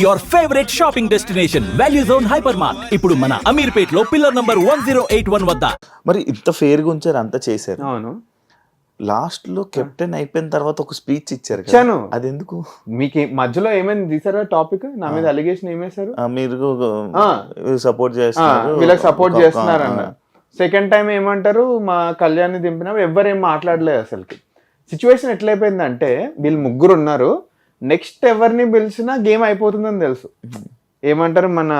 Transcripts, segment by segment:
Your favourite shopping destination value zone hyper mart ఇప్పుడు మన అమీర్పేట్లో pillar number one zero eight one వద్ద. మరి ఇంత ఫేర్గా ఉంచారు అంతా చేశారు. అవును. లాస్ట్లో కెప్టెన్ అయిపోయిన తర్వాత ఒక స్పీచ్ ఇచ్చారు. ఇచ్చాను. అది ఎందుకు మీకు ఏ- మధ్యలో ఏమైంది తీసారా టాపిక్? నా మీద అలిగేషన్ ఏమేశారు మీరు ఆ. సపోర్ట్ చేస్తున్నారు. వీళ్ళకి సపోర్ట్ చేస్తున్నారు అన్న సెకండ్ టైం ఏమంటారు? మా కళ్యాణ్ని దింపినప్పుడు ఎవ్వరేం మాట్లాడలేదు అసలుకి. సిచ్యువేషన్ ఎట్లయిపోయిందంటే వీళ్ళు ముగ్గురు ఉన్నారు. నెక్స్ట్ ఎవరిని పిలిచినా గేమ్ అయిపోతుందని తెలుసు. ఏమంటారు మన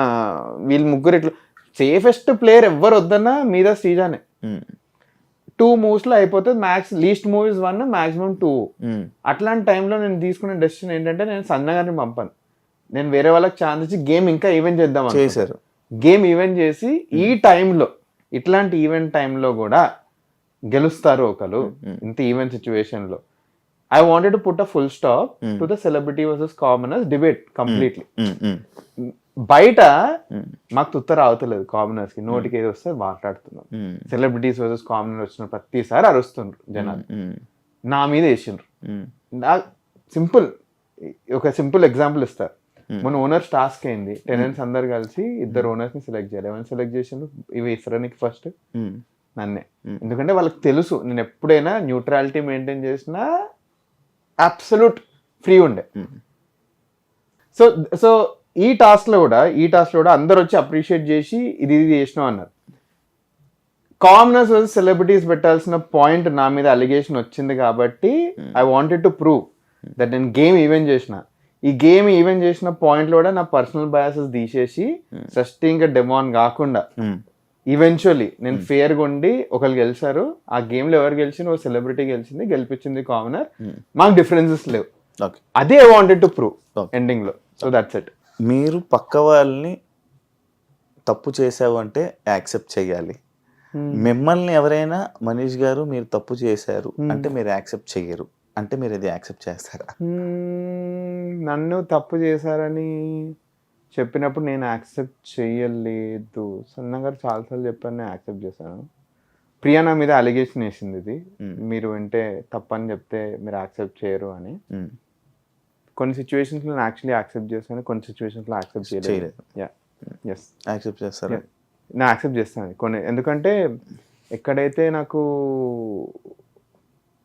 వీళ్ళు ముగ్గురు ఇట్లా సేఫెస్ట్ ప్లేయర్ ఎవ్వరు వద్దన్నా మీద శ్రీజానే ఉమ్, టూ మూవ్స్లో అయిపోతుంది max least moves one maximum two అట్లాంటి టైంలో నేను తీసుకున్న డెసిషన్ ఏంటంటే నేను సంజన గారిని పంపాను. నేను వేరే వాళ్ళకి ఛాన్స్ ఇచ్చి గేమ్ ఇంకా ఈవెంట్ చేద్దాం. చేశారు. గేమ్ ఈవెంట్ చేసి ఈ టైంలో ఇట్లాంటి ఈవెంట్ టైంలో కూడా గెలుస్తారు ఒకరు ఇంత ఈవెంట్ సిచ్యువేషన్లో. I wanted to put a full stop to the celebrity versus commoners debate completely బయట మాకు తుత్త రావట్లేదు కామనర్స్కి. నోటికి ఏది వస్తే మాట్లాడుతున్నాం. సెలబ్రిటీస్ వర్సెస్ కామనర్ వచ్చిన ప్రతిసారి అరుస్తుండ్రు జనాలు. ఉమ్, నా మీద వేసిండ్రు. నా సింపుల్ ఒక సింపుల్ ఎగ్జాంపుల్ ఇస్తారు మన ఓనర్స్ టాస్క్ అయింది టెనెంట్స్ అందరు కలిసి ఇద్దరు ఓనర్స్ని సెలెక్ట్ చేయాలి. ఎవరిని సెలెక్ట్ చేసిండ్రు? ఇవి ఇసరానికి ఫస్ట్ నన్నే. ఎందుకంటే వాళ్ళకి తెలుసు. నేను ఎప్పుడైనా న్యూట్రాలిటీ మెయింటైన్ చేసినా అబ్సల్యూట్ ఫ్రీ ఉండే. సో సో ఈ టాస్క్లో కూడా ఈ టాస్క్లో కూడా అందరు వచ్చి అప్రిషియేట్ చేసి ఇది ఇది చేసినాం అన్నారు. కామనర్స్ సెలబ్రిటీస్ పెట్టాల్సిన పాయింట్ నా మీద అలిగేషన్ వచ్చింది కాబట్టి I wanted to prove that నేను గేమ్ ఈవెంట్ చేసిన. ఈ గేమ్ ఈవెంట్ చేసిన పాయింట్లో కూడా నా పర్సనల్ బయాసెస్ తీసేసి సస్టింగ్ డెమాన్ కాకుండా ఉమ్, ఈవెన్చువల్లీ నేను ఫేర్గా ఉండి ఒకరు గెలిచారు. ఆ గేమ్లో ఎవరు గెలిచింది ఒక సెలబ్రిటీ గెలిచింది గెలిపించింది కామనర్. మాకు డిఫరెన్సెస్ లేవు. ఓకే అదే ఐ వాంటెడ్ టు ప్రూవ్. ఎండింగ్లో. సో దట్స్ ఇట్ మీరు పక్క వాళ్ళని తప్పు చేసావు అంటే యాక్సెప్ట్ చేయాలి. మిమ్మల్ని ఎవరైనా మనీష్ గారు మీరు తప్పు చేశారు అంటే మీరు యాక్సెప్ట్ చెయ్యరు అంటే మీరు ఇది యాక్సెప్ట్ చేస్తారా? నన్ను తప్పు చేశారని చెప్పినప్పుడు నేను యాక్సెప్ట్ చేయలేదు సన్న గారు చాలాసార్లు చెప్పాను నేను యాక్సెప్ట్ చేశాను. ప్రియా నా మీద అలిగేషన్ వేసింది ఇది. మీరు వింటే తప్పని చెప్తే మీరు యాక్సెప్ట్ చేయరు అని. కొన్ని సిచ్యువేషన్స్ నేను యాక్చువల్లీ యాక్సెప్ట్ చేశాను కొన్ని సిచ్యువేషన్స్లో యాక్సెప్ట్ చేయలేదు. యా ఎస్ యాక్సెప్ట్ చేస్తారా? నేను యాక్సెప్ట్ చేస్తాను. కొన్ని ఎందుకంటే ఎక్కడైతే నాకు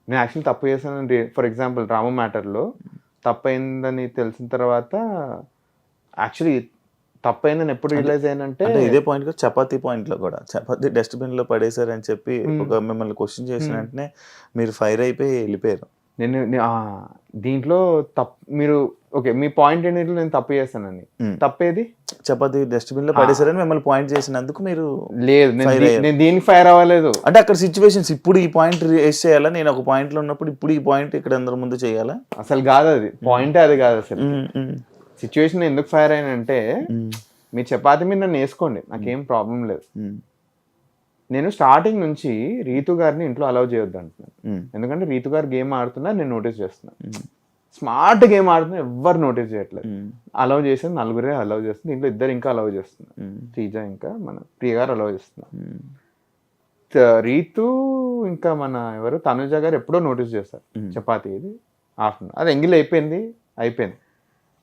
నేను యాక్చువల్లీ తప్పు చేశాను ఫర్ ఎగ్జాంపుల్ రామ మ్యాటర్లో తప్పైందని తెలిసిన తర్వాత యాక్చువల్లీ తప్పైందని ఎప్పుడు రియలైజ్ అయ్యానంటే ఇదే పాయింట్ కూడా చపాతీ పాయింట్లో కూడా. చపాతీ డస్ట్బిన్లో పడేశారని చెప్పి ఒక మిమ్మల్ని క్వశ్చన్ చేసిన వెంటనే మీరు ఫైర్ అయిపోయి వెళ్ళిపోయారు. నేను దీంట్లో తప్పు మీరు ఓకే మీ పాయింట్ ఏంటి నేను తప్పు చేశానని. Hmm. తప్పేది? చపాతీ డస్ట్బిన్లో పడేశారని మిమ్మల్ని పాయింట్ చేసినందుకు మీరు లేదు నేను. నేను దీనికి ఫైర్ అవ్వలేదు. అంటే అక్కడ సిచ్యువేషన్స్ ఇప్పుడు ఈ పాయింట్ రేస్ చేయాలా? నేను ఒక పాయింట్లో ఉన్నప్పుడు ఇప్పుడు ఈ పాయింట్ ఇక్కడ అందరి ముందు చేయాలా? అసలు కాదు అది. పాయింటే అది కాదు అసలు. సిచ్యువేషన్ ఎందుకు ఫైర్ అయినంటే ఉమ్, మీ చపాతి మీద నన్ను వేసుకోండి నాకేం ప్రాబ్లం లేదు. నేను స్టార్టింగ్ నుంచి రీతు గారిని ఇంట్లో అలౌ చేయొద్దు అంటున్నాను. ఎందుకంటే రీతు గారు గేమ్ ఆడుతున్నా నేను నోటీస్ చేస్తున్నాను. స్మార్ట్ గేమ్ ఆడుతున్నా ఎవ్వరు నోటీస్ చేయట్లేదు. అలౌ చేసేది నలుగురే అలౌ చేస్తుంది ఇంట్లో ఇద్దరు ఇంకా అలౌ చేస్తున్నారు. శ్రీజ ఇంకా మన ప్రియ గారు అలౌ చేస్తున్నారు. రీతు ఇంకా మన ఎవరు? తనుజ గారు ఎప్పుడో నోటీస్ చేస్తారు చపాతి ఇది ఆఫ్టర్నూన్. అది ఎంగిల్ అయిపోయింది అయిపోయింది.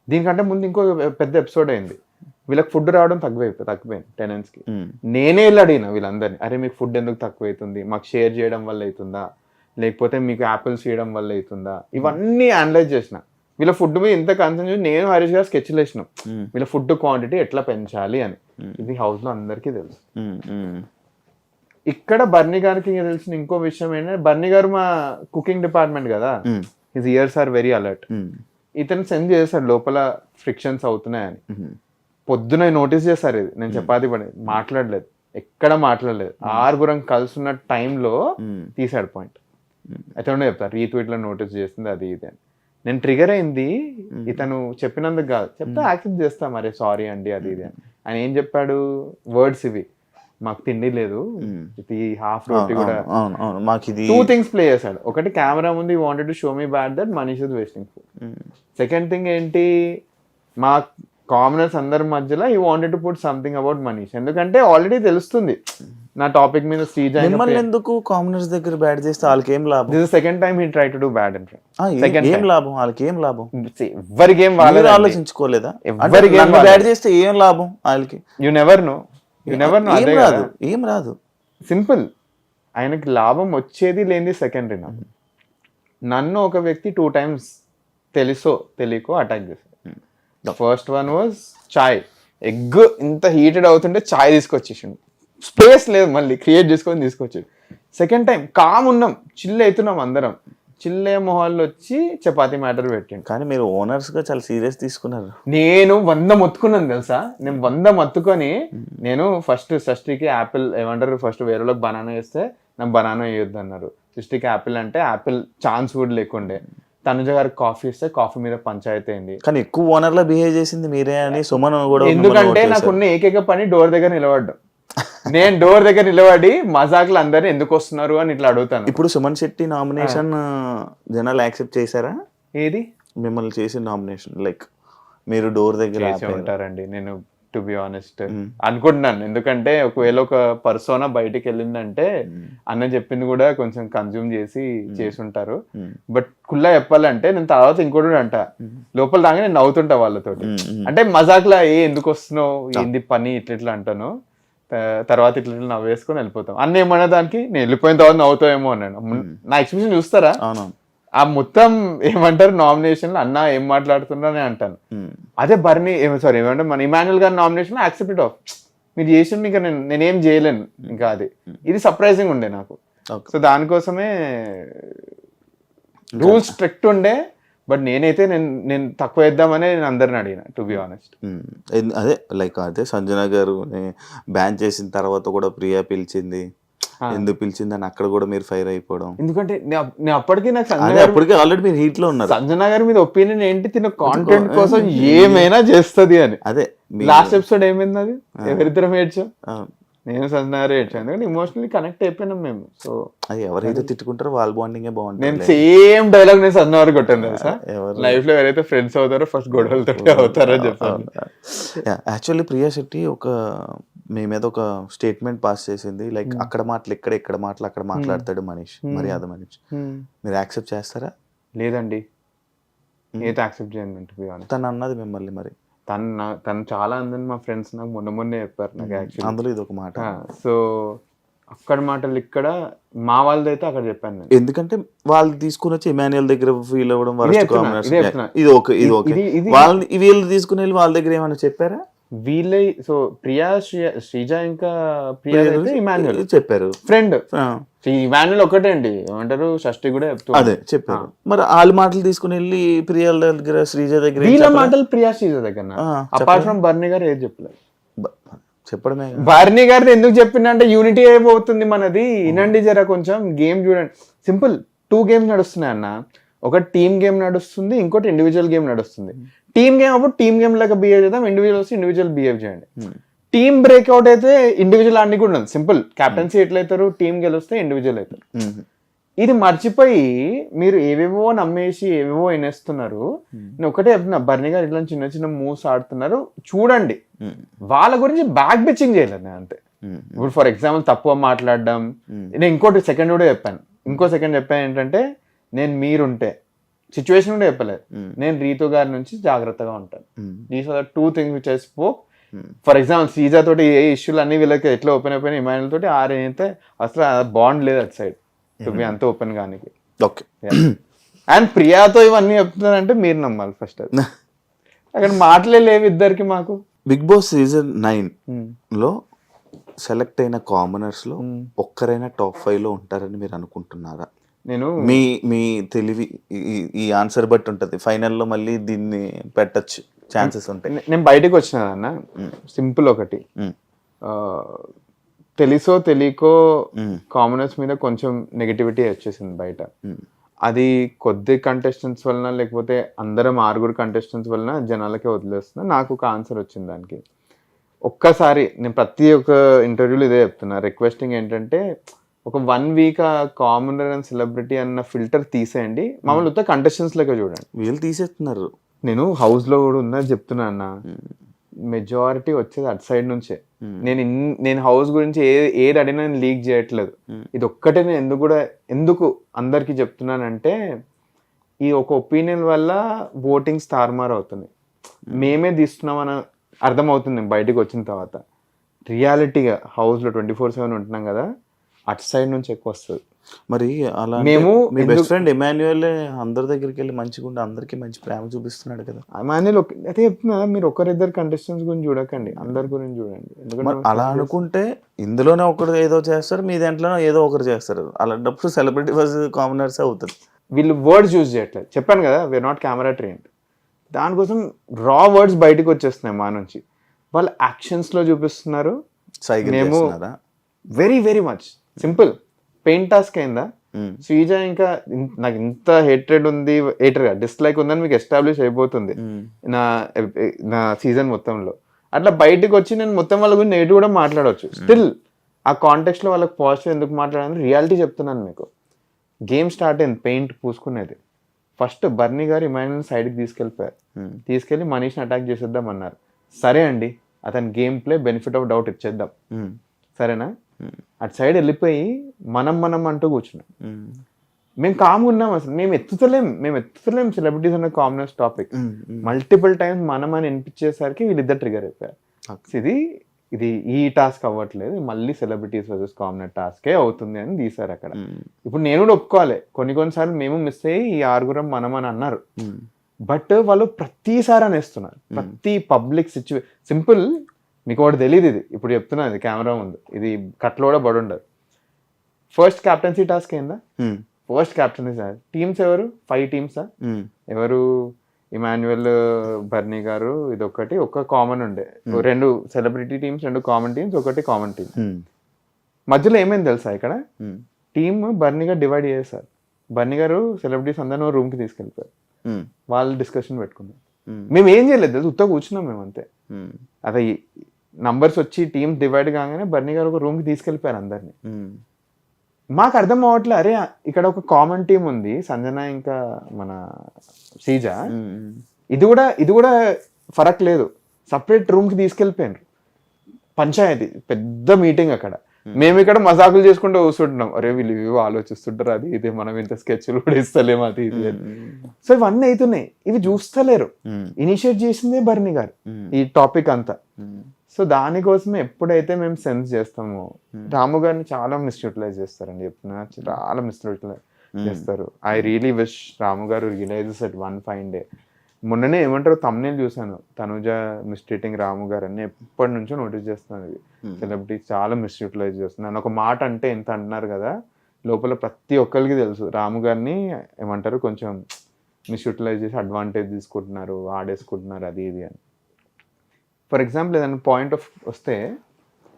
దీనికంటే ముందు ఇంకో పెద్ద ఎపిసోడ్ అయింది. వీళ్ళకి ఫుడ్ రావడం తక్కువైపోయి తగ్గిపోయింది టెనెంట్స్కి. నేనే వెళ్ళి అడిగిన వీళ్ళందరినీ అరే మీకు ఫుడ్ ఎందుకు తక్కువ అవుతుంది మాకు షేర్ చేయడం వల్ల అవుతుందా? లేకపోతే మీకు యాపిల్స్ చేయడం వల్ల అవుతుందా? ఇవన్నీ అనలైజ్ చేసిన. వీళ్ళ ఫుడ్ మీద ఇంత కన్సర్న్ నేను హరీష్ గారు స్కెచ్లు వేసినాం వీళ్ళ ఫుడ్ క్వాంటిటీ ఎట్లా పెంచాలి అని. ఇది హౌస్లో అందరికీ తెలుసు. ఇక్కడ బర్నీ గారికి ఇంకా తెలిసిన ఇంకో విషయం ఏంటంటే బర్నీ గారు మా కుకింగ్ డిపార్ట్మెంట్ కదా. His ears are very alert ఇతను సెండ్ చేశాడు లోపల ఫ్రిక్షన్స్ అవుతున్నాయని. పొద్దున నోటీస్ చేశారు ఇది. నేను చపాతి పడి మాట్లాడలేదు. ఎక్కడ మాట్లాడలేదు. ఆరుగురం కలుసున్న టైంలో తీసాడు పాయింట్ ఉండే చెప్తారు రీతు ఇట్లా నోటీస్ చేస్తుంది అది ఇది అని. నేను ట్రిగర్ అయింది ఇతను చెప్పినందుకు కాదు. చెప్తే యాక్సెప్ట్ చేస్తా మరి సారీ అండి అది ఇది అని. ఆయన ఏం చెప్పాడు? వర్డ్స్ ఇవి. మాకు తిండి లేదు. ఇది హాఫ్ రోటీ కూడా. అవును మాకు ఇది టూ థింగ్స్ ప్లే చేశాడు. ఒకటి కెమెరా ముందు wanted to show me bad that Manish is wasting food second thing ఏంటి? మా కామనర్స్ అందరి మధ్యలో ఈ wanted to put something about Manish ఎందుకంటే ఆల్రెడీ తెలుస్తుంది. నా టాపిక్ మీద శ్రీజ మిమ్మల్ని ఎందుకు కామనర్స్ దగ్గర బ్యాట్ చేస్తే వాళ్ళకి ఏం లాభం? This second time he try to do bad and ah, ఏ- ఏం. లాభం? వాళ్ళకి ఏం లాభం? ఎవరి గేమ్ మీరు వాళ్ళ ఆలోచించుకోలేదా? ఎవ్వరికి ఏం బ్యాట్ రాలేదు. చేస్తే ఏం లాభం వాళ్ళకి? యు నెవర్ నో ఏం రాదు ఏం రాదు. సింపుల్ ఆయనకి లాభం వచ్చేది లేనిది సెకండరీ నాకు నన్ను ఒక వ్యక్తి టూ టైమ్స్ తెలుసో తెలియకో అటాక్ చేశాడు. First one was chai egg ఇంత హీటెడ్ అవుతుంటే చాయ్ తీసుకొచ్చేసిండు. స్పేస్ లేదు మళ్ళీ క్రియేట్ చేసుకొని తీసుకొచ్చాడు. సెకండ్ టైం కామ్ ఉన్నాం చిల్ అవుతున్నాం అందరం. చిల్లే మొహాల్లో వచ్చి చపాతీ మ్యాటర్ పెట్టిండు. కానీ మీరు ఓనర్స్గా చాలా సీరియస్ తీసుకున్నారు. నేను వంద మొత్తుకున్నాను తెలుసా? నేను వంద మొత్తుకొని నేను ఫస్ట్ షష్ఠికి యాపిల్ ఏమంటారు? ఫస్ట్ వేరేలోకి బనానా వేస్తే నాకు బనానా వేయొద్దు అన్నారు షష్ఠికి యాపిల్ అంటే యాపిల్ ఛాన్స్ కూడా లేకుండే. తనుజ గారికి కాఫీ ఇస్తే కాఫీ మీద పంచాయతీ అయింది. కానీ ఎక్కువ ఓనర్ లా బిహేవ్ చేసింది మీరే అని సుమన్ కూడా ఎందుకంటే. నాకున్న ఏకైక పని డోర్ దగ్గర నిలబడ్డం. నేను డోర్ దగ్గర నిలబడి మజాకులు అందరు ఎందుకు వస్తున్నారు అని ఇట్లా అడుగుతాను. ఇప్పుడు సుమన్ శెట్టి నామినేషన్ జనాలు యాక్సెప్ట్ చేశారా? ఏది? మిమ్మల్ని చేసిన నామినేషన్ లైక్ మీరు డోర్ దగ్గర చేసి. ఉంటారండి. నేను టు బి ఆనెస్ట్ అనుకుంటున్నాను. ఎందుకంటే ఒకవేళ ఒక పర్సోనా బయటికి వెళ్ళిందంటే అన్న చెప్పింది కూడా కొంచెం కన్జ్యూమ్ చేసి చేసి ఉంటారు బట్ కుల్లా చెప్పాలంటే నేను తర్వాత ఇంకోటి అంట. లోపల రాగానే నేను నవ్వుతుంటా వాళ్ళతోటి. అంటే మజాక్లా ఏ ఎందుకు వస్తున్నావు? ఏంది పని ఇట్లా ఇట్లా అంటాను. తర్వాత ఇట్లా ఇట్లా నవ్వేసుకొని వెళ్ళిపోతాం. అన్న ఏమన్నా దానికి నేను వెళ్ళిపోయిన తర్వాత నవ్వుతావేమో అన్నాను నా ఎక్స్ప్రెషన్ చూస్తారా? ఆ మొత్తం ఏమంటారు నామినేషన్ అన్న ఏం మాట్లాడుతున్నా అని అంటాను. అదే బర్నీ సారీ ఏమంటే మన ఇమాన్యుల్ గారి నామినేషన్ యాక్సెప్టెడ్ ఆఫ్ మీరు చేసింది ఇంకా నేను నేనేం చేయలేను. ఇంకా అది. ఇది సర్ప్రైజింగ్ ఉండే నాకు. సో దానికోసమే రూల్స్ స్ట్రిక్ట్ ఉండే బట్ నేనైతే నేను నేను తక్కువ వేద్దామనే నేను అందరిని అడిగిన టు బి ఆనెస్ట్ అదే లైక్ అదే సంజన గారు బ్యాన్ చేసిన తర్వాత కూడా ప్రియా పిలిచింది. ఎందుకు పిలిచింది అని అక్కడ కూడా మీరు ఫైర్ అయిపోవడం. ఎందుకంటే నేను అప్పటికి నాకు అప్పటికే ఆల్రెడీ మీరు హీట్లో ఉన్నారు. సంజన గారి మీద ఒపీనియన్ ఏంటి? తిన కాంటెంట్ కోసం ఏమైనా చేస్తుంది అని. అదే లాస్ట్ ఎపిసోడ్ ఏమైంది అది? ఎవరిద్దరం ఏడ్చాం? నేను ఏడ్చాను ఎందుకంటే ఇమోషనల్లీ కనెక్ట్ అయిపోయినాం మేము. సో అది ఎవరైతే తిట్టుకుంటారో వాళ్ళ బాండింగే నేను బాగుంటుంది సేమ్ డైలాగ్ నేను సంజన గారు కొట్టాను తెలుసా? లైఫ్లో ఎవరైతే ఫ్రెండ్స్ అవుతారో ఫస్ట్ గొడవలతో అవుతారో చెప్పాను యాక్చువల్లీ ప్రియా శెట్టి ఒక మీ మీద ఒక స్టేట్మెంట్ పాస్ చేసింది. లైక్ అక్కడ మాటలు ఇక్కడ ఇక్కడ మాటలు అక్కడ మాట్లాడతాడు మనీష్ మర్యాద మనీష్. మీరు యాక్సెప్ట్ చేస్తారా? లేదండి. నేనైతే యాక్సెప్ట్ ఆనెస్ట్ తను అన్నది మిమ్మల్ని మరి. తను నా- తను చాలా అందని మా ఫ్రెండ్స్ నాకు మొన్న మొన్నే చెప్పారు నాకు యాక్చువల్లీ అందులో ఇది ఒక మాట సో అక్కడ మాటలు ఇక్కడ మా వాళ్ళదైతే అక్కడ చెప్పాను నేను. ఎందుకంటే వాళ్ళు తీసుకుని వచ్చి ఇమాన్యుయల్ దగ్గర ఫీల్ అవ్వడం ఇదే ఓకే ఇది ఓకే. వాళ్ళని వీళ్ళు తీసుకుని వెళ్ళి వాళ్ళ దగ్గర ఏమైనా చెప్పారా? వీళ్ళై సో ప్రియా శ్రీ- శ్రీజ ఇంకా ప్రియా అయితే ఇమాన్యుల్ చెప్పారు. ఫ్రెండ్ ఇమాన్యుల్ ఒకటే అండి. ఏమంటారు? షష్ఠి కూడా చెప్తూ అదే చెప్పారు. మరి వాళ్ళ మాటలు తీసుకుని వెళ్ళి ప్రియాల దగ్గర శ్రీజ దగ్గర వీళ్ళ? మాటలు ప్రియా శ్రీజ దగ్గర అపార్ట్ ఫ్రమ్ బర్నీ గారు ఏది చెప్పలేదు. చెప్పడమే. బర్నీ గారిని ఎందుకు చెప్పిందంటే యూనిటీ అయిపోతుంది మనది? వినండి జర కొంచెం గేమ్ చూడండి. సింపుల్ టూ గేమ్స్ నడుస్తున్నాయి అన్న. ఒక టీమ్ గేమ్ నడుస్తుంది ఇంకోటి ఇండివిజువల్ గేమ్ నడుస్తుంది. టీమ్ గేమ్ అప్పుడు టీమ్ గేమ్ లాగా బిహేవ్ చేద్దాం ఇండివిజువల్ వస్తే ఇండివిజువల్ బిహేవ్ చేయండి. టీమ్ బ్రేక్అవుట్ అయితే ఇండివిజువల్ ఆడి కూడా ఉంది సింపుల్ కెప్టెన్సీ ఎట్లయితారు టీమ్ గెలిస్తే ఇండివిజువల్ అవుతారు మ్మ్. ఇది మర్చిపోయి మీరు ఏవేవో నమ్మేసి ఏవేవో వినేస్తున్నారు. నేను ఒకటే చెప్తున్నా బర్నీ గారు ఇట్లా చిన్న చిన్న మూవ్స్ ఆడుతున్నారు. చూడండి. మ్మ్. వాళ్ళ గురించి బ్యాక్ బిచ్చింగ్ చేయలేదు నేను అంతే. ఇప్పుడు ఫర్ ఎగ్జాంపుల్ తక్కువ మాట్లాడడం. నేను ఇంకోటి సెకండ్ కూడా చెప్పాను. ఇంకో సెకండ్ చెప్పాను ఏంటంటే నేను మీరుంటే. సిచ్యువేషన్ కూడా చెప్పలేదు. నేను రీతు గారి నుంచి జాగ్రత్తగా ఉంటాను. These are two things which I spoke for example సీజా తోటి ఏ ఇష్యూలు అన్ని వీళ్ళకి ఎట్లా ఓపెన్ అయిపోయినా ఇమాన్యుల్ తోటి ఆరైతే అసలు బాండ్ లేదు అటు సైడ్ బి అంత ఓపెన్ కానీ ఓకే. అండ్ ప్రియాతో ఇవన్నీ చెప్తున్నానంటే మీరు నమ్మాలి ఫస్ట్ అది. అక్కడ మాటలే లేవు ఇద్దరికి మాకు. Bigg Boss season nine. లో సెలెక్ట్ అయిన కామనర్స్లో ఒక్కరైనా టాప్ ఫైవ్లో ఉంటారని మీరు అనుకుంటున్నారా? నేను మీ మీ తెలివి ఈ- ఆన్సర్ బట్టి ఉంటది. ఫైనల్లో మళ్ళీ దీన్ని పెట్టచ్చు. ఛాన్సెస్ ఉంటాయి. నేను బయటకు వచ్చినానన్న సింపుల్ ఒకటి. తెలుసో తెలియకో. కామనర్స్ మీద కొంచెం నెగిటివిటీ వచ్చేసింది బయట. అది కొద్ది కంటెస్టెంట్స్ వలన లేకపోతే అందరం ఆరుగురు కంటెస్టెంట్స్ వలన జనాలకే వదిలేస్తున్నా నాకు ఒక ఆన్సర్ వచ్చింది దానికి. ఒక్కసారి నేను ప్రతి ఒక్క ఇంటర్వ్యూలో ఇదే చెప్తున్నా. రిక్వెస్టింగ్ ఏంటంటే ఒక వన్ వీక్ ఆ కామనర్ అండ్ సెలబ్రిటీ అన్న ఫిల్టర్ తీసేయండి. మమ్మల్ని ఉత్త కంటెస్టెంట్స్ లెక్క చూడండి. వీళ్ళు తీసేస్తున్నారు. నేను హౌస్లో కూడా ఉన్నది చెప్తున్నా అన్న. మెజారిటీ వచ్చేది అటు సైడ్ నుంచే. నేను నేను హౌస్ గురించి ఏ ఏది అడిగినా నేను లీక్ చేయట్లేదు. ఇది ఒక్కటే నేను ఎందుకు కూడా ఎందుకు అందరికీ చెప్తున్నానంటే ఈ ఒక ఒపీనియన్ వల్ల ఓటింగ్స్ తారుమారు అవుతుంది. మేమే. తీస్తున్నామని అర్థమవుతుంది బయటకు వచ్చిన తర్వాత. రియాలిటీగా హౌస్లో ట్వంటీ ఫోర్ సెవెన్ ఉంటున్నాం కదా. అటు సైడ్ నుంచి ఎక్కువ వస్తుంది. మరి అలా మేము మీ బెస్ట్ ఫ్రెండ్ ఇమాన్యుయల్ అందరి దగ్గరికి వెళ్ళి మంచిగా ఉండి అందరికి మంచి ప్రేమ చూపిస్తున్నాడు కదా. మాన్యుల్ అదే చెప్తున్నా మీరు ఒకరిద్దరు కంటెస్టెంట్స్ గురించి చూడకండి అందరి గురించి చూడండి. ఎందుకంటే అలా అనుకుంటే ఇందులోనే ఒకరు ఏదో చేస్తారు మీ దాంట్లోనే ఏదో ఒకరు చేస్తారు. అలాంటప్పుడు సెలబ్రిటీ వర్సెస్ కామనర్స్ అవుతుంది. వీళ్ళు వర్డ్స్ యూజ్ చేయట్లేదు. చెప్పాను కదా వీఆర్ నాట్ కెమెరా ట్రైన్ దానికోసం రా వర్డ్స్ బయటకు వచ్చేస్తున్నాయి మా నుంచి. వాళ్ళు యాక్షన్స్లో చూపిస్తున్నారు. మేము very very much simple. Paint task అయిందా. శ్రీజ ఇంకా నాకు ఇంత హేట్రెడ్ ఉంది హేటర్ డిస్లైక్ ఉందని మీకు ఎస్టాబ్లిష్ అయిపోతుంది. నా నా సీజన్ మొత్తంలో. అట్లా బయటకు వచ్చి నేను మొత్తం వాళ్ళ గురించి నెగిటివ్ కూడా మాట్లాడవచ్చు స్టిల్ ఆ కాంటెక్స్ట్లో వాళ్ళకి పాజిటివ్ ఎందుకు మాట్లాడాలని రియాలిటీ చెప్తున్నాను మీకు. గేమ్ స్టార్ట్ అయింది పెయింట్ పూసుకునేది. ఫస్ట్ బర్నీ గారు ఇమాన్యుల్ సైడ్కి తీసుకెళ్ళిపోయారు. తీసుకెళ్ళి మనీష్ని అటాక్ చేసేద్దాం అన్నారు సరే అండి అతని game play benefit of doubt ఇచ్చేద్దాం. సరేనా? అటు సైడ్ వెళ్ళిపోయి మనం మనం అంటూ కూర్చున్నాం. మ్మ్. కామ్ ఉన్నాం అసలు. మేము ఎత్తుతలేం. మేము ఎత్తుతలేం సెలబ్రిటీస్ అనే కామనెస్ టాపిక్. మల్టిపుల్ టైమ్స్ మనం అని వినిపించేసరికి వీళ్ళిద్దరు ట్రిగర్ అయిపోయారు. ఇది ఇది ఈ టాస్క్ అవ్వట్లేదు. మళ్ళీ సెలబ్రిటీస్ వర్సెస్ కామనర్ టాస్కే అవుతుంది అని తీసారు అక్కడ. ఇప్పుడు నేను కూడా ఒప్పుకోవాలి. కొన్ని కొన్నిసార్లు మేము మిస్ అయ్యి ఈ ఆరుగురం మనం అని అన్నారు. బట్ వాళ్ళు ప్రతిసారి అనేస్తున్నారు. ప్రతి పబ్లిక్ సిచ్యువే సింపుల్ మీకు ఒకటి తెలియదు ఇది. ఇప్పుడు చెప్తున్నా ఇది కెమెరా ముందు. ఇది కట్లో కూడా పడి ఉండదు. ఫస్ట్ క్యాప్టెన్సీ టాస్క్ ఏందా. ఫస్ట్ క్యాప్టెన్సీ టీమ్స్ ఎవరు? ఫైవ్ టీమ్సా. ఎవరు? ఇమాన్యువల్ బర్నీ గారు ఇది ఒకటి ఒక కామన్ ఉండే. రెండు సెలబ్రిటీ టీమ్స్ రెండు కామన్ టీమ్స్ ఒకటి కామన్ టీమ్. మధ్యలో ఏమైంది తెలుసా ఇక్కడ. టీమ్ బర్నీ గారు డివైడ్ చేశారు. బర్నీ గారు సెలబ్రిటీస్ అందరూ రూమ్కి తీసుకెళ్ళిపోయారు. మ్మ్. వాళ్ళు డిస్కషన్ పెట్టుకున్నారు. మ్మ్. ఏం చేయలేదు తెలుసు? ఉత్తా కూర్చున్నాం మేము అంతే. అదే నంబర్స్ వచ్చి టీమ్స్ డివైడ్ కాగానే బర్నీ గారు ఒక రూమ్కి తీసుకెళ్ళిపోయారు అందరినీ. మ్మ్. మాకు అర్థం అవ్వట్లే. అరే ఇక్కడ ఒక కామన్ టీం ఉంది. సంజన ఇంకా మన శ్రీజ. మ్మ్. ఇది కూడా ఇది కూడా ఫరక్ లేదు. సపరేట్ రూమ్కి తీసుకెళ్ళిపోయారు పంచాయతీ పెద్ద మీటింగ్ అక్కడ. మేము ఇక్కడ మజాకులు చేసుకుంటూ కూర్చుంటున్నాం. అరే వీళ్ళు ఇవి ఆలోచిస్తుంటారు. అది ఇది మనం ఇంత స్కెచ్లు కూడా ఇస్తలేము అది ఇది. సో ఇవన్నీ అవుతున్నాయి ఇవి చూస్తలేరు. ఇనిషియేట్ చేసిందే బర్ని గారు. ఈ టాపిక్ అంతా. సో దానికోసమే ఎప్పుడైతే మేము సెన్స్ చేస్తామో రాము గారిని చాలా మిస్యూటిలైజ్ చేస్తారండి చెప్తున్నా చాలా మిస్యూటిలైజ్ చేస్తారు. I really wish Ramu garu realises at one fine day మొన్ననే ఏమంటారు తమ్నేల్ చూశాను. తనుజ మిస్ట్రీటింగ్ రాము గారు అని ఎప్పటి నుంచో నోటీస్ చేస్తున్నాను ఇది. సెలబ్రిటీస్ చాలా మిస్యూటిలైజ్ చేస్తున్నాను ఒక మాట అంటే ఎంత అంటున్నారు కదా లోపల ప్రతి ఒక్కరికి తెలుసు. రాము గారిని ఏమంటారు కొంచెం మిస్యూటిలైజ్ చేసి అడ్వాంటేజ్ తీసుకుంటున్నారు ఆడేసుకుంటున్నారు అది ఇది అని. ఫర్ ఎగ్జాంపుల్ ఏదైనా పాయింట్ ఆఫ్ వస్తే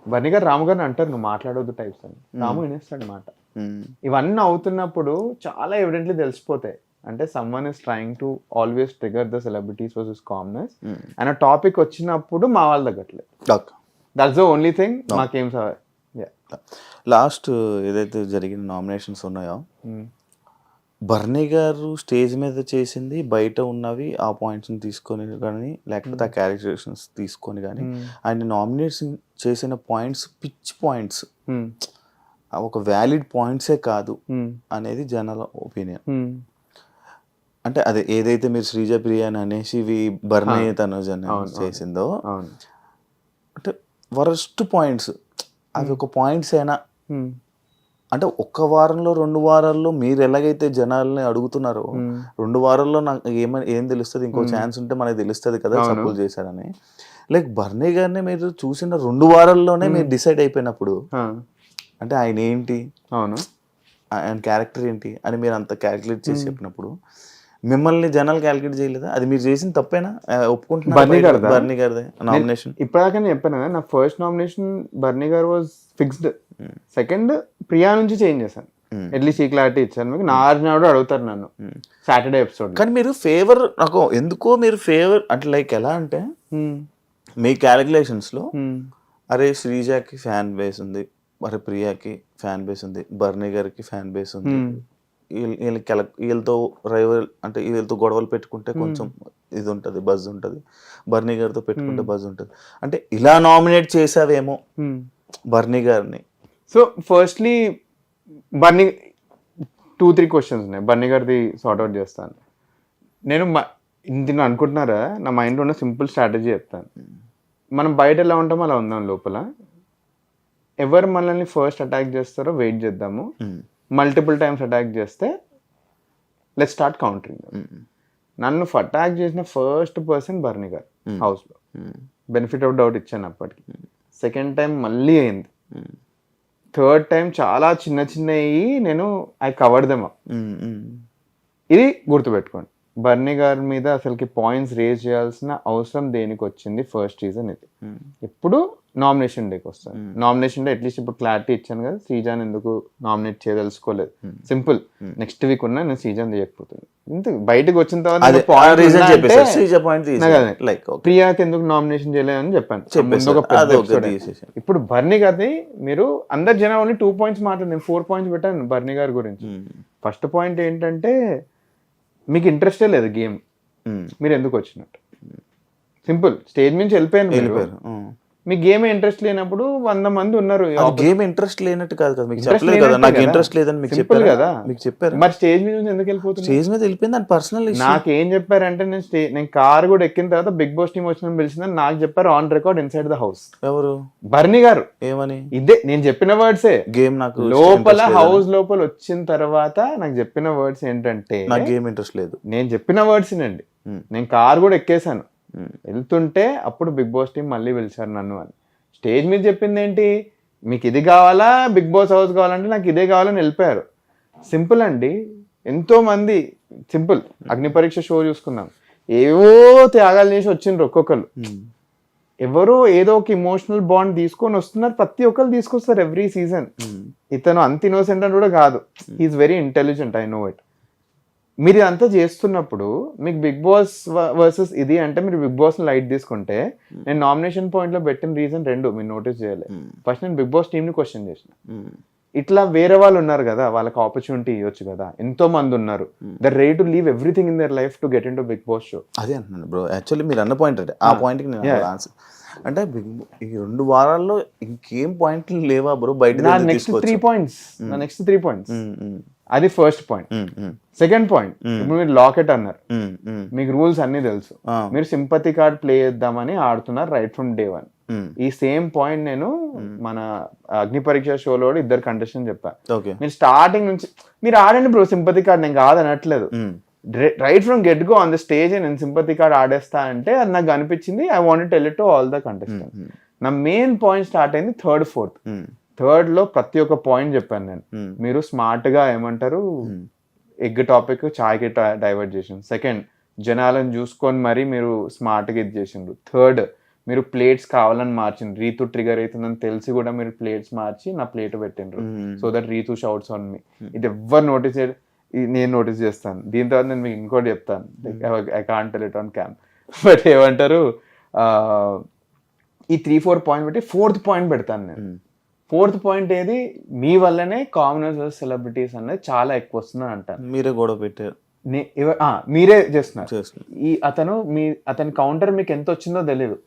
బర్ని గారు రాము గారిని అంటారు నువ్వు మాట్లాడొద్దు టైప్స్ అని. రాము వినేస్తాడు మాట మ్మ్. ఇవన్నీ అవుతున్నప్పుడు చాలా ఎవిడెంట్లీ తెలిసిపోతాయి. అంటే Suman is trying to always trigger the celebrities versus commoners ఆ టాపిక్ వచ్చినప్పుడు మా వాళ్ళు తగ్గట్లేదు దట్స్ ద ఓన్లీ థింగ్ మాకేం. లాస్ట్ ఏదైతే జరిగిన నామినేషన్స్ ఉన్నాయో బర్నీ గారు స్టేజ్ మీద చేసింది బయట ఉన్నవి ఆ పాయింట్స్ని తీసుకొని కానీ లేకపోతే ఆ క్యారెక్టరేషన్స్ తీసుకొని కానీ ఆయన నామినేషన్ చేసిన పాయింట్స్ పిచ్ పాయింట్స్. Hmm. ఒక వ్యాలిడ్ పాయింట్సే కాదు Hmm. అనేది జనాల ఒపీనియన్. Hmm. అంటే అదే ఏదైతే మీరు శ్రీజ ప్రియ అని అనేసి ఇవి బర్నీ తనుజ్ అని చేసిందో అంటే వరస్ట్ పాయింట్స్. అవి ఒక పాయింట్స్ అయినా Hmm. అంటే ఒక్క వారంలో రెండు వారాల్లో మీరు ఎలాగైతే జనాల్ని అడుగుతున్నారో రెండు వారాల్లో నాకు ఏమని ఏం తెలుస్తుంది? ఇంకో ఛాన్స్ ఉంటే మనకి తెలుస్తుంది కదా సపోజ్ చేశారని. లైక్ బర్నీ గారిని మీరు చూసిన రెండు వారాల్లోనే మీరు డిసైడ్ అయిపోయినప్పుడు. అంటే ఆయన ఏంటి? అవును. ఆయన క్యారెక్టర్ ఏంటి? అని మీరు అంత క్యాలిక్యులేట్ చేసి చెప్పినప్పుడు మిమ్మల్ని జనాలు క్యాలిక్యులేట్ చేయలేదా? అది మీరు చేసిన తప్పేనా? ఆ, ఒప్పుకుంటున్నారా బర్నీ? గారిదా? బర్నీ గారిదే. నామినేషన్ ఇప్పటిదాకా చెప్పాను కదా నా ఫస్ట్ నామినేషన్ బర్నీ గారు వాజ్ ఫిక్స్డ్ సెకండ్ ప్రియా నుంచి చేంజ్ చేశాను. Hmm. అట్లీస్ట్ ఈ క్లారిటీ ఇచ్చాను మీకు. నాడు అడుగుతారు నన్ను. సాటర్డే ఎపిసోడ్ కానీ మీరు ఫేవర్ నాకు ఎందుకో మీరు ఫేవర్ అంటే లైక్ ఎలా అంటే మీ క్యాలిక్యులేషన్స్లో అరే శ్రీజాకి ఫ్యాన్ బేస్ ఉంది అరే ప్రియాకి ఫ్యాన్ బేస్ ఉంది బర్నీ గారికి ఫ్యాన్ బేస్ ఉంది. వీళ్ళకి వీళ్ళతో రైవల్ అంటే వీళ్ళతో గొడవలు పెట్టుకుంటే కొంచెం ఇది ఉంటుంది బజ్ ఉంటుంది. బర్నీ గారితో పెట్టుకుంటే బజ్ ఉంటుంది. అంటే ఇలా నామినేట్ చేసావేమో బర్నీ గారిని. So firstly Bunny two three questions ఉన్నాయి. బన్నీ గారిది సార్ట్ అవుట్ చేస్తాను. నేను మ- ఇది నేను అనుకుంటున్నారా? నా మైండ్లో ఉన్న సింపుల్ స్ట్రాటజీ చెప్తాను. మనం బయట ఎలా ఉంటామో అలా ఉందాం లోపల. ఎవరు మనల్ని ఫస్ట్ అటాక్ చేస్తారో వెయిట్ చేద్దాము. మల్టిపుల్ టైమ్స్ అటాక్ చేస్తే లెట్ స్టార్ట్ కౌంటరింగ్. నన్ను అటాక్ చేసిన ఫస్ట్ పర్సన్ బర్నీ గారు హౌస్లో. బెనిఫిట్ ఆఫ్ డౌట్ ఇచ్చాను అప్పటికి సెకండ్ టైం మళ్ళీ అయింది. థర్డ్ టైం చాలా చిన్న చిన్నవి నేను ఐ కవర్ దెమ్. ఇది గుర్తుపెట్టుకోండి బర్నీ గారి మీద అసలుకి పాయింట్స్ రేజ్ చేయాల్సిన అవసరం దేనికి వచ్చింది ఫస్ట్ రీజన్ ఇది. ఇప్పుడు నామినేషన్ డేకి వస్తాను నామినేషన్ డే అట్లీస్ట్ ఇప్పుడు క్లారిటీ ఇచ్చాను కదా శ్రీజాన్ ఎందుకు నామినేట్ చేయదలుచుకోలేదు. సింపుల్ నెక్స్ట్ వీక్ ఉన్నా నేను శ్రీజాన్ తీయకపోతుంది ఇంత బయటకు వచ్చిన తర్వాత ప్రియాకి ఎందుకు నామినేషన్ చేయలేదని చెప్పాను. ఇప్పుడు బర్నీ గారిని మీరు అందరు జనం ఓన్లీ టూ పాయింట్స్ మాట్లాడింది ఫోర్ పాయింట్స్ పెట్టాను బర్నీ గారి గురించి. ఫస్ట్ పాయింట్ ఏంటంటే మీకు ఇంట్రెస్టే లేదు గేమ్ మీరు ఎందుకు వచ్చినట్టు? సింపుల్ స్టేజ్ నుంచి వెళ్ళిపోయాను మీరు. వెళ్ళిపోయారు మ్మ్. మీ గేమ్ ఇంట్రెస్ట్ లేనప్పుడు వంద మంది ఉన్నారు గేమ్ ఇంట్రెస్ట్ లేనట్టు కాదు కదా మీకు చెప్పలేదు కదా నాకు. ఇంట్రెస్ట్ లేదని మీకు చెప్పారు కదా. మీకు చెప్పారు మరి స్టేజ్ మీద ఎందుకు వెళ్ళిపోతున్నారు స్టేజ్ మీద వెళ్ళిపోయింది దాని పర్సనల్ నాకేం చెప్పారంటే నేను స్టే నేను కార్ కూడా ఎక్కిన తర్వాత బిగ్ బాస్ టీం వచ్చిన పిలిచిందని నాకు చెప్పారు on record inside the house ఎవరు బర్నీ గారు ఏమని ఇదే నేను చెప్పిన వర్డ్సే గేమ్ నాకు లోపల. హౌస్ లోపల వచ్చిన తర్వాత నాకు చెప్పిన వర్డ్స్ ఏంటంటే నాకు గేమ్ ఇంట్రెస్ట్ లేదు నేను చెప్పిన వర్డ్స్ నండి. నేను కార్ కూడా ఎక్కేసాను. వెళ్తుంటే అప్పుడు బిగ్ బాస్ టీం మళ్ళీ పిలిచారు నన్ను అని. స్టేజ్ మీద చెప్పింది ఏంటి మీకు ఇది కావాలా? బిగ్ బాస్ హౌస్ కావాలంటే నాకు ఇదే కావాలని వెళ్ళిపోయారు. సింపుల్ అండి. ఎంతో మంది సింపుల్ అగ్ని పరీక్ష షో చూసుకుందాం ఏవో త్యాగాలు చేసి వచ్చిండ్రు ఒక్కొక్కరు. ఎవరో ఏదో ఒక ఇమోషనల్ బాండ్ తీసుకొని వస్తున్నారు. ప్రతి ఒక్కరు తీసుకొస్తారు ఎవ్రీ సీజన్. ఇతను అంత ఇన్నోసెంట్ అని కూడా కాదు. He's very intelligent I know it మీరు ఇదంతా చేస్తున్నప్పుడు మీకు బిగ్ బాస్ వర్సెస్ ఇది అంటే మీరు బిగ్ బాస్ లైట్ తీసుకుంటే నేను నామినేషన్ పాయింట్లో పెట్టిన రీజన్ రెండు మీరు నోటీస్ చేయాలి. Hmm. ఫస్ట్ నేను బిగ్ బాస్ టీమ్ని క్వశ్చన్ చేసిన. మ్మ్. ఇట్లా వేరే వాళ్ళు ఉన్నారు కదా వాళ్ళకి ఆపర్చునిటీ ఇవ్వచ్చు కదా ఎంతో మంది ఉన్నారు. The ready to leave everything in their life to get into Bigg Boss show అదే అంటున్నాను బ్రో యాక్చువల్లీ మీరు అన్న పాయింట్ అంటే ఆ పాయింట్కి నేను Yeah. ఆన్సర్ అంటే బిగ్ ఈ రెండు వారాల్లో ఇంకేం పాయింట్లు లేవా బ్రో బయట నెక్స్ట్ త్రీ పాయింట్స్ నా నెక్స్ట్ త్రీ పాయింట్స్. అది ఫస్ట్ పాయింట్. సెకండ్ పాయింట్ ఇప్పుడు మీరు లాకెట్ అన్నారు. మీకు రూల్స్ అన్ని తెలుసు. మీరు సింపతి కార్డ్ ప్లే చేద్దామని ఆడుతున్నారు రైట్ ఫ్రమ్ డే వన్. ఈ సేమ్ పాయింట్ నేను మన అగ్ని పరీక్ష షోలో కూడా ఇద్దరు కంటెస్టెంట్ చెప్పా. మీరు స్టార్టింగ్ నుంచి మీరు ఆడండి బ్రో సింపతి కార్డ్ నేను కాదనట్లేదు మ్మ్. Right from get go on the stage నేను సింపతి కార్డ్ ఆడేస్తా అంటే అది నాకు అనిపించింది. I want tell it to all the contestant నా మెయిన్ పాయింట్ స్టార్ట్ అయింది థర్డ్ ఫోర్త్. థర్డ్లో ప్రతి ఒక్క పాయింట్ చెప్పాను నేను. మ్మ్. మీరు స్మార్ట్గా ఏమంటారు? ఎగ్ టాపిక్ చాయ్కి డైవర్ట్ చేసిండ్రు. సెకండ్ జనాలను చూసుకొని మరీ మీరు స్మార్ట్గా ఇది చేసిండ్రు. థర్డ్ మీరు ప్లేట్స్ కావాలని మార్చిండ్రు. రీతు ట్రిగర్ అవుతుందని తెలిసి కూడా మీరు ప్లేట్స్ మార్చి నా ప్లేట్ పెట్టిండ్రు. So that Rithu shouts on me ఇది ఎవ్వరు నోటీస్ నేను నోటీస్ చేస్తాను. దీని తర్వాత నేను మీకు ఇంకోటి చెప్తాను. I can't tell it on cam but ఏమంటారు? ఆ, ఈ త్రీ ఫోర్ పాయింట్ పెట్టి ఫోర్త్ పాయింట్ పెడతాను నేను. ఫోర్త్ పాయింట్ ఏది? మీ వల్లనే కామనర్స్ సెలబ్రిటీస్ అనేది చాలా ఎక్కువ వస్తుందని అంటాను మీరే గొడవ పెట్టారు. నే- మీరే చేస్తున్నారు. ఈ అతను మీ అతని కౌంటర్ మీకు ఎంత వచ్చిందో తెలియదు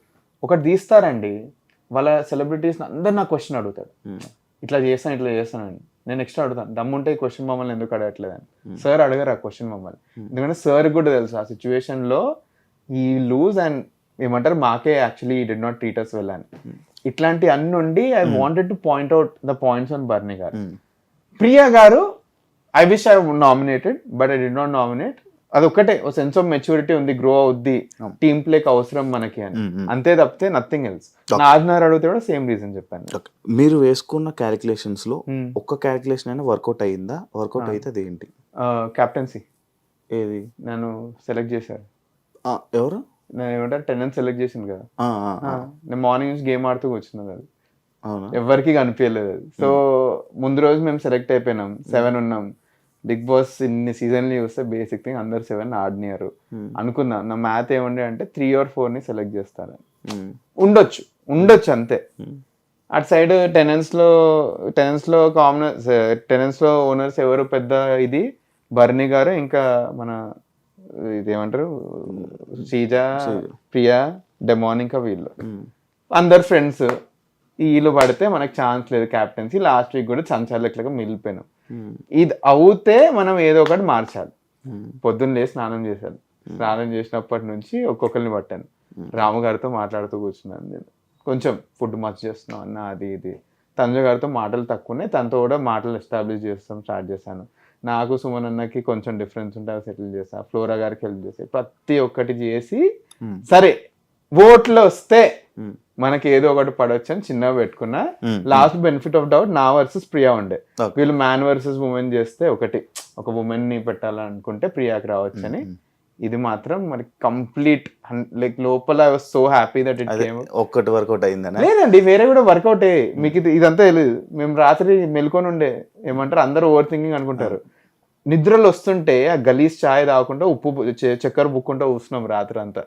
ఒకటి తీస్తారండి. వాళ్ళ సెలబ్రిటీస్ అందరు నాకు క్వశ్చన్ అడుగుతాడు ఇట్లా చేస్తాను ఇట్లా చేస్తానండి నేను నెక్స్ట్ అడుగుతాను. దమ్ముంటే ఈ క్వశ్చన్ మమ్మల్ని ఎందుకు అడగట్లేదని? సార్ అడగరు ఆ క్వశ్చన్ మమ్మల్ని. ఎందుకంటే సార్ కూడా తెలుసు ఆ సిచ్యువేషన్లో ఈ లూజ్ అండ్ ఏమంటారు మాకే actually did not treat us well అని. ఇట్లాంటి అన్ని ఉండి I wanted to point out the points on Bharani garu. Hmm. Priya garu I wish I nominated but I did not nominate అది ఒక్కటే ఒక సెన్స్ ఆఫ్ మెచ్యూరిటీ ఉంది grow అవుద్ది team ప్లేకి అవసరం మనకి అని. Mm, mm. అంతే తప్పితే నథింగ్ ఎల్స్ నాజనర్ అడిగితే కూడా సేమ్ రీజన్ చెప్పాను. మీరు వేసుకున్న క్యాలిక్యులేషన్స్లో. ఒక్క క్యాలిక్యులేషన్ అయినా వర్కౌట్ అయ్యిందా వర్కౌట్ అయితే అది ఏంటి కెప్టెన్సీ ఏది? నన్ను సెలెక్ట్ చేశారు. ఎవరు? నేను ఏమంటారు టెన్ సెలెక్ట్ చేసింది కదా. నేను మార్నింగ్ నుంచి గేమ్ ఆడుతూ కూర్చున్నది అది. ఎవరికి కనిపించలేదు అది. సో ముందు రోజు మేము సెలెక్ట్ అయిపోయినాం. సెవెన్ ఉన్నాం. బిగ్ బాస్ ఇన్ని సీజన్లు చూస్తే బేసిక్ థింగ్ అందరు సెవెన్ ఆడినారు. అనుకున్నా నా మ్యాథ్ ఏముండే అంటే త్రీ ఆర్ ఫోర్ని సెలెక్ట్ చేస్తారని. మ్మ్. ఉండొచ్చు ఉండొచ్చు అంతే. అటు సైడ్ టెనెన్స్లో టెనెన్స్లో కామనర్స్ టెనెన్స్లో ఓనర్స్ ఎవరు పెద్ద ఇది? బర్నీ గారు ఇంకా మన ఇదేమంటారు? శ్రీజ ప్రియా డెమోనికా వీళ్ళు. అందరు ఫ్రెండ్స్. వీళ్ళు పడితే మనకు ఛాన్స్ లేదు క్యాప్టెన్సీ. లాస్ట్ వీక్ కూడా సంచాలకులుగా మిగిలిపోయినాం. ఇది అవుతే మనం ఏదో ఒకటి మార్చాలి. పొద్దున్న లేచి స్నానం చేశాను. స్నానం చేసినప్పటి నుంచి ఒక్కొక్కరిని పట్టాను. రాము గారితో మాట్లాడుతూ కూర్చున్నాను నేను. కొంచెం ఫుడ్ మర్చి చేస్తున్నాం అన్న అది ఇది. తనుజ గారితో మాటలు తక్కువనే తనతో కూడా మాటలు ఎస్టాబ్లిష్ చేస్తాం స్టార్ట్ చేశాను. నాకు సుమన్ అన్నకి కొంచెం డిఫరెన్స్ ఉంటే అవి సెటిల్ చేసా ఫ్లోరా గారికి హెల్ప్ చేసి ప్రతి ఒక్కటి చేసి సరే ఓట్లు వస్తే మనకి ఏదో ఒకటి పడవచ్చు అని చిన్నగా పెట్టుకున్నా. లాస్ట్ బెనిఫిట్ ఆఫ్ డౌట్ నా వర్సెస్ ప్రియా ఉండే. వీళ్ళు మ్యాన్ వర్సెస్ ఉమెన్ చేస్తే ఒకటి. ఒక ఉమెన్ని పెట్టాలనుకుంటే ప్రియాకి రావచ్చు అని. ఇది మాత్రం మరి కంప్లీట్ లైక్ లోపల so happy that it came ఒక్కటి వర్కౌట్ అయిందనా? లేదండి వేరే కూడా వర్కౌట్ మీకు ఇది ఇదంతా తెలియదు మేము రాత్రి మెల్కొని ఉండే. ఏమంటారు? అందరూ ఓవర్ థింకింగ్ అనుకుంటారు నిద్రలు వస్తుంటే ఆ గలీజ్ చాయ్ తాగకుండా ఉప్పు చక్కెర బుక్కుంటా కూస్తున్నాం రాత్రి అంతా.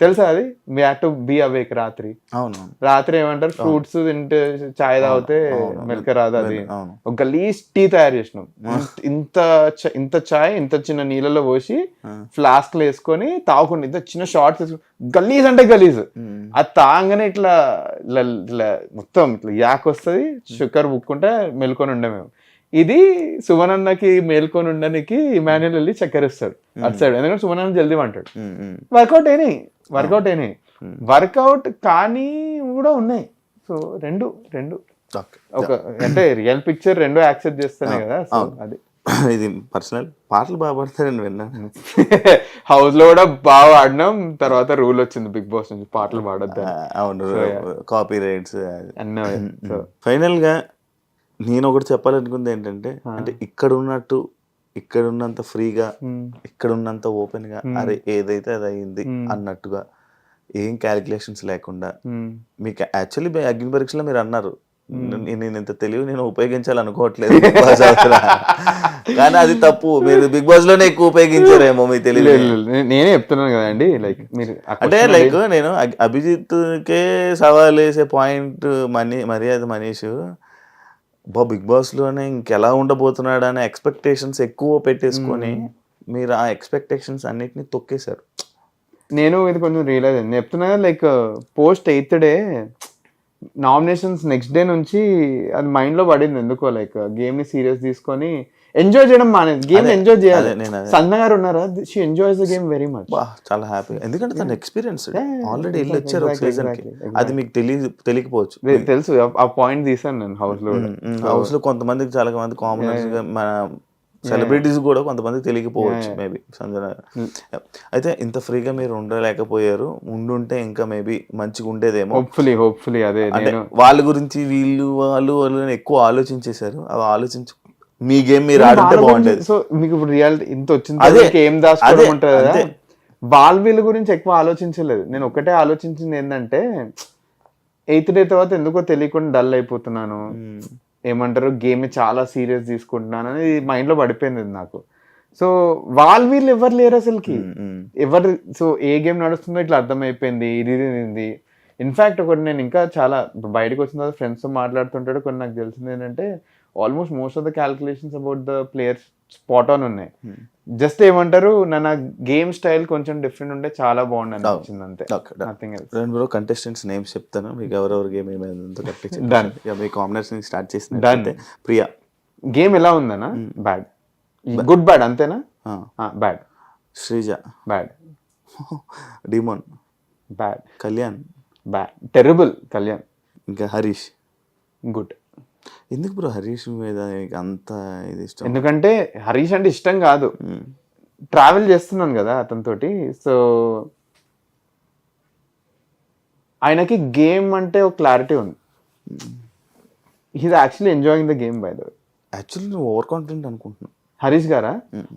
తెలుసా అది? Me have to be awake రాత్రి. అవును రాత్రి ఏమంటారు? ఫ్రూట్స్ తింటే చాయ్ తాగితే. మెలక రాదు అది. ఒక గలీజ్ టీ తయారు చేసినాం. ఇంత- ఇంత చ- ఇంత చాయ్ ఇంత చిన్న నీళ్ళలో పోసి ఫ్లాస్క్లో వేసుకొని తాగుకుంటే ఇంత చిన్న షార్ట్స్ వేసుకొని గలీజ్ అంటే గలీజ్. అది తాగగానే ఇట్లా ఇట్లా ఇట్లా మొత్తం ఇట్లా యాక్ వస్తుంది షుగర్ బుక్కుంటే మెల్కొని ఉండే మేము. ఇది సుమనన్నకి మేల్కొని ఉండడానికి ఇమాన్యుల్ వెళ్ళి చక్కెర ఇస్తాడు అటు సైడ్. ఎందుకంటే సుమనన్న జల్దీ అంటాడు. వర్కౌట్ అయినాయి. వర్కౌట్ అయినాయి. వర్కౌట్ కానీ కూడా ఉన్నాయి. సో రెండు రెండు. ఓకే. ఒక అంటే రియల్ పిక్చర్ రెండు యాక్సెప్ట్ చేస్తున్నాయి కదా. సో అది. ఇది పర్సనల్. పాటలు బాగా పాడతారని విన్నాను హౌస్లో కూడా బాగా ఆడినాం తర్వాత రూల్ వచ్చింది బిగ్ బాస్ నుంచి పాటలు పాడొద్దు అవును. కాపీ రైట్స్ అన్న ఫైనల్గా నేను ఒకటి చెప్పాలనుకుంది ఏంటంటే అంటే ఇక్కడ ఉన్నట్టు ఇక్కడ ఉన్నంత ఫ్రీగా ఇక్కడ ఉన్నంత ఓపెన్గా అరే ఏదైతే అది అయింది అన్నట్టుగా ఏం క్యాలిక్యులేషన్స్ లేకుండా మీకు యాక్చువల్లీ అగ్ని పరీక్షలో మీరు అన్నారు. నేను ఇంత తెలివి నేను ఉపయోగించాలనుకోవట్లేదు Boss అవతల. కానీ అది తప్పు. మీరు బిగ్ బాస్లోనే ఎక్కువ ఉపయోగించారేమో మీ తెలివి నేనే చెప్తున్నాను కదండి. లైక్ మీరు అంటే లైక్ నేను అగ్- అభిజిత్కే సవాల్ వేసే పాయింట్ మనీ మర్యాద మనీష్ బా బిగ్ బాస్లోనే ఇంకెలా ఉండబోతున్నాడు అనే ఎక్స్పెక్టేషన్స్ ఎక్కువ పెట్టేసుకొని మీరు ఆ ఎక్స్పెక్టేషన్స్ అన్నిటిని తొక్కేశారు. నేను ఇది కొంచెం రియలైజ్ అయింది నేను చెప్తున్నా like post eighth day nominations next day నుంచి అది మైండ్లో పడింది ఎందుకో లైక్ గేమ్ని సీరియస్ తీసుకొని ఎంజాయ్ చేయడం మానేది. గేమ్ ఎంజాయ్ చేయాలి. సన్న గారు ఉన్నారా? She enjoys the game very much చాలా హ్యాపీ ఎందుకంటే తన ఎక్స్పీరియన్స్ ఆల్రెడీ వెళ్ళి వచ్చారు ఒక సీజన్కి. అది మీకు తెలియదు తెలియకపోవచ్చు. తెలుసు. ఆ- పాయింట్ తీసాను నేను హౌస్లో. హౌస్లో కొంతమందికి చాలా మంది కామనర్స్గా మన సెలబ్రిటీస్ కూడా కొంతమందికి తెలియకపోవచ్చు మేబీ సంజన అయితే ఇంత ఫ్రీగా మీరు ఉండలేకపోయారు. ఉండుంటే ఇంకా మేబీ మంచిగా ఉండేదేమో. హోప్ఫుల్లీ హోప్ఫుల్లీ అదే వాళ్ళ గురించి వీళ్ళు వాళ్ళు వాళ్ళు ఎక్కువ ఆలోచించేశారు. అవి ఆలోచించు మీ గేమ్ మీరు బాగుండేది. గురించి- సో మీకు ఇప్పుడు రియాలిటీ ఇంత వచ్చింది అదే, ఏం దాచుకోవడం ఉంటుంది కదా. వాళ్ళ వీళ్ళ గురించి ఎక్కువ ఆలోచించలేదు. నేను ఒకటే ఆలోచించింది ఏంటంటే ఎయిత్ డే తర్వాత ఎందుకో తెలియకుండా డల్ అయిపోతున్నాను. ఏమంటారు? గేమ్ చాలా సీరియస్ తీసుకుంటున్నాను అని మైండ్లో పడిపోయింది నాకు. సో వాళ్ళు వీళ్ళు ఎవరు లేరు అసలుకి? మ్మ్. ఎవరు సో ఏ గేమ్ నడుస్తుందో ఇట్లా అర్థమైపోయింది ఇది ఇది ఇన్ఫాక్ట్ ఒకటి నేను ఇంకా చాలా బయటకు వచ్చిన తర్వాత ఫ్రెండ్స్తో మాట్లాడుతుంటాడు కొన్ని నాకు తెలిసింది ఏంటంటే almost most of the calculations about the players spot on ఉన్నాయి. జస్ట్ ఏమంటారు నా గేమ్ స్టైల్ కొంచెం డిఫరెంట్ ఉంటే చాలా బాగుంది అనిపించింది అంతే. నథింగ్ ఎల్స్ రెండు బ్రో కంటెస్టెంట్స్ నేమ్స్ చెప్తాను. మీకు ఎవరెవరు గేమ్ ఏమైందో Done. ఇక మీ కాంబినేషన్ స్టార్ట్ చేసిన ప్రియా. గేమ్ ఎలా ఉందనా బ్యాడ్ గుడ్ బ్యాడ్ అంతేనా? Bad Sreeja. Bad demon bad Kalyan bad terrible Kalyan ఇంకా హరీష్. గుడ్ ఎందుకు బ్రో హరీష్ మీద నీకు అంత ఇది ఇష్టం? ఎందుకంటే హరీష్ అంటే ఇష్టం కాదు. ట్రావెల్ చేస్తున్నాను కదా అతనితోటి. సో ఆయనకి గేమ్ అంటే ఒక క్లారిటీ ఉంది. He's actually enjoying the game by the actually నువ్వు ఓవర్ కాన్ఫిడెంట్ అనుకుంటున్నావు హరీష్ గారా?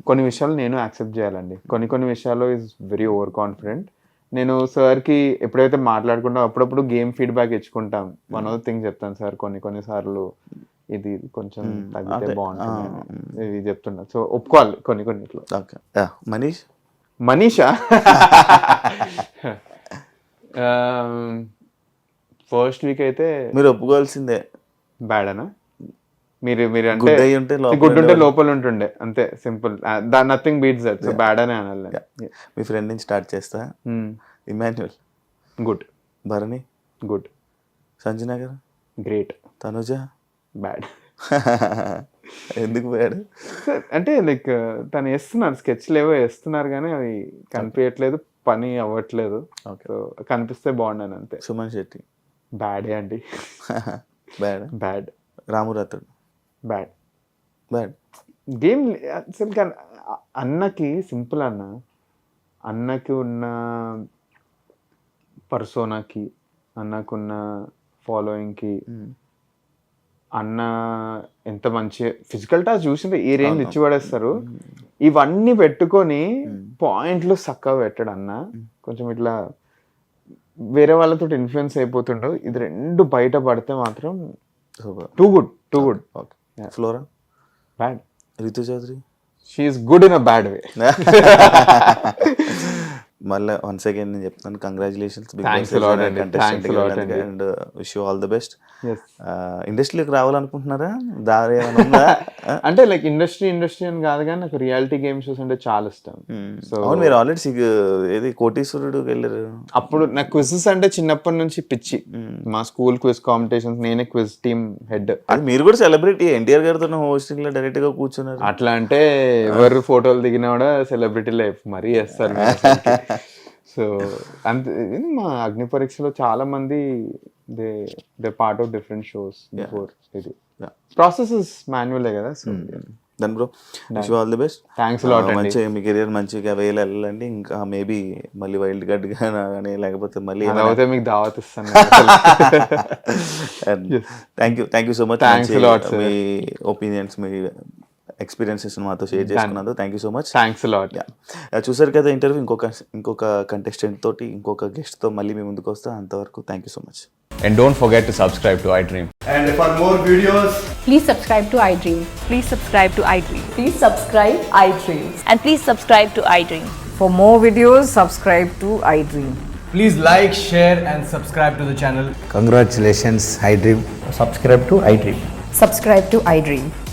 కొన్ని విషయాలు నేను యాక్సెప్ట్ చేయాలండి. కొన్ని కొన్ని విషయాల్లో ఈజ్ వెరీ ఓవర్ కాన్ఫిడెంట్ నేను సార్కి ఎప్పుడైతే మాట్లాడుకుంటాం అప్పుడప్పుడు గేమ్ ఫీడ్బ్యాక్ ఇచ్చుకుంటాం. వన్ ఆఫ్ థింగ్ చెప్తాను సార్. కొన్ని కొన్ని సార్లు ఇది కొంచెం తగ్గితే అదే, బాగుంటుంది ఇది చెప్తున్నా. సో ఒప్పుకోవాలి కొన్ని కొన్నిట్లో. మనీష్? మనీషా? ఫస్ట్ వీక్ అయితే మీరు ఒప్పుకోవాల్సిందే. బ్యాడ్ అనా మీరు మీరు అంటే గుడ్ ఉంటే. లోపల ఉంటుండే. అంతే simple. Nothing beats that so bad అని అనాలి మీ ఫ్రెండ్ నుంచి స్టార్ట్ చేస్తా. Emmanuel good Bharani. Good Sanjana garu. Great Tanuja. Bad ఎందుకు పోయాడు అంటే లైక్ తను వేస్తున్నారు. స్కెచ్లు ఏవో వేస్తున్నారు కానీ అవి కనిపించట్లేదు. పని అవ్వట్లేదు. సో కనిపిస్తే బాగుండను అంతే. సుమన్ శెట్టి. బ్యాడే అండి. Bad bad Ramu Rathod. Bad bad game అసలు కానీ అన్నకి సింపుల్ అన్న. అన్నకి ఉన్న పర్సోనాకి అన్నకున్న ఫాలోయింగ్కి అన్న ఎంత మంచి ఫిజికల్ టాస్ చూసింటే ఈ రేంజ్ ఇచ్చి పడేస్తారు. ఇవన్నీ పెట్టుకొని పాయింట్లు చక్కగా పెట్టాడు అన్న. కొంచెం ఇట్లా వేరే వాళ్ళతో ఇన్ఫ్లుయెన్స్ అయిపోతుండు. ఇది రెండు బయట పడితే మాత్రం too good too good okay Flora bad Ritu Chowdary she's good in a bad way మళ్ళీ వన్స్ అగైన్ నేను చెప్తాను కంగ్రాచులేషన్స్ అండి. Wish you all the best ఇండస్ట్రీలోకి రావాలనుకుంటున్నారా? దారి ఉందా? అంటే లైక్ ఇండస్ట్రీ ఇండస్ట్రీ అని కాదు కానీ నాకు రియాలిటీ గేమ్ షోస్ అంటే చాలా ఇష్టం. సో అవును మీరు ఆల్రెడీ ఏది కోటీశ్వరుడు వెళ్ళారు? అప్పుడు నాకు క్విజెస్ అంటే చిన్నప్పటి నుంచి పిచ్చి. మా స్కూల్ క్విజ్ కాంపిటీషన్స్ నేనే క్విజ్ టీమ్ హెడ్ అది మీరు కూడా సెలబ్రిటీ ఎన్టీఆర్ గారితో హోస్టింగ్లో డైరెక్ట్గా కూర్చున్నారు. అట్లా అంటే ఎవరు ఫోటోలు దిగినా కూడా సెలబ్రిటీ లైఫ్ మరీ వేస్తారు సో అంతే ఇది మా అగ్ని పరీక్షలో చాలా మంది they they part of different shows before ఇది. ప్రాసెస్ ఇస్ మాన్యువలే కదా so then bro wish all the best thanks lot మంచి మీ కెరియర్ మంచిగా వేలు వెళ్ళాలండి ఇంకా మేబీ మళ్ళీ వైల్డ్ కార్డ్ కానీ లేకపోతే మళ్ళీ అవుతే మీకు దావత్ ఇస్తాను. Thank you thank you so much Thanks a lot, sir. మీ ఒపీనియన్స్ మీ ఎక్స్పీరియన్సెస్ మాతో షేర్ చేసుకున్నందుకు thank you so much thanks lot చూసారు కదా ఇంటర్వ్యూ ఇంకొక ఇంకొక కంటెస్టెంట్ తోటి ఇంకొక గెస్ట్తో మళ్ళీ మీ ముందుకు వస్తా అంతవరకు thank you so much And don't forget to subscribe to iDream. And for more videos, Please subscribe to iDream. Please subscribe to iDream. Please subscribe iDreams. And please subscribe to iDream. For more videos, subscribe to iDream. please like, share, and subscribe to the channel. Congratulations, iDream. Subscribe to iDream. Subscribe to iDream.